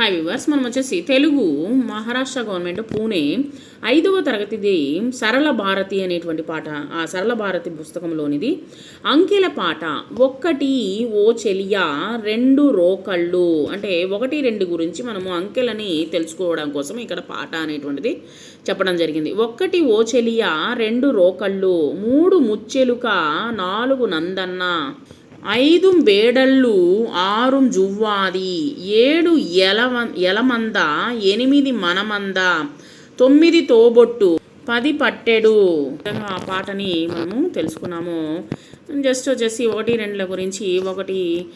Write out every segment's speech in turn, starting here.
Hi viewers మనం వచ్చేసి Telugu Maharashtra government Pune ఐదవ తరగతిది సరళ భారతి అనేటువంటి పాట ఆ సరళ భారతి పుస్తకంలోనిది. అంకెల పాట ఒక్కటి ఓ చెలియా రెండు రోకళ్ళు అంటే ఒకటి రెండు గురించి మనము అంకెలని తెలుసుకోవడం కోసం ఇక్కడ పాట అనేటువంటిది చెప్పడం జరిగింది. ఒక్కటి ఓ చెలియా రెండు రోకళ్ళు మూడు ముచ్చెలుక నాలుగు నందన్న. ఐదు బేడళ్ళు ఆరు జువ్వాది ఏడు ఎలవ ఎలమంద ఎనిమిది మనమంద తొమ్మిది తోబొట్టు పది పట్టెడు. ఆ పాటని మనము తెలుసుకున్నాము. జస్ట్ వచ్చేసి ఒకటి రెండుల గురించి ఒకటి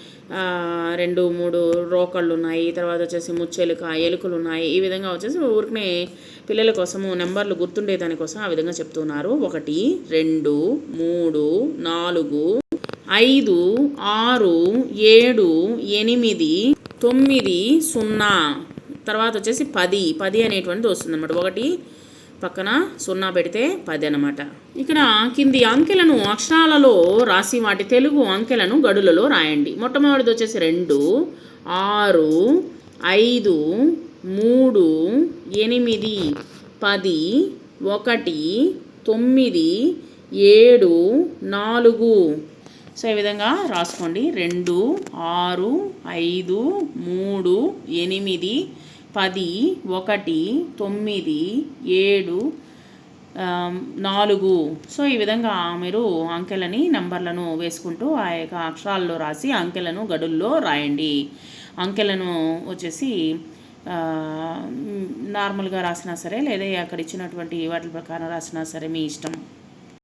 రెండు మూడు రోకళ్ళు ఉన్నాయి తర్వాత వచ్చేసి ముచ్చెలుక ఎలుకలు ఉన్నాయి ఈ విధంగా వచ్చేసి ఊరికనే పిల్లల కోసము నెంబర్లు గుర్తుండే దానికోసం ఆ విధంగా చెప్తున్నారు. ఒకటి రెండు మూడు నాలుగు. ఐదు ఆరు ఏడు ఎనిమిది తొమ్మిది సున్నా. తర్వాత వచ్చేసి పది. పది అనేటువంటిది వస్తుంది అనమాట ఒకటి పక్కన సున్నా పెడితే పది అనమాట ఇక్కడ కింది అంకెలను అక్షరాలలో రాసి వాటి తెలుగు అంకెలను గడులలో రాయండి. మొట్టమొదటిది వచ్చేసి రెండు ఆరు ఐదు మూడు ఎనిమిది పది ఒకటి తొమ్మిది ఏడు నాలుగు. సో ఈ విధంగా రాసుకోండి. రెండు ఆరు ఐదు మూడు ఎనిమిది పది ఒకటి తొమ్మిది ఏడు నాలుగు. సో ఈ విధంగా మీరు అంకెలని నంబర్లను వేసుకుంటూ ఆ యొక్క అక్షరాల్లో రాసి అంకెలను గడుల్లో రాయండి. అంకెలను వచ్చేసి నార్మల్గా రాసినా సరే లేదా అక్కడ ఇచ్చినటువంటి వాటి ప్రకారం రాసినా సరే మీ ఇష్టం.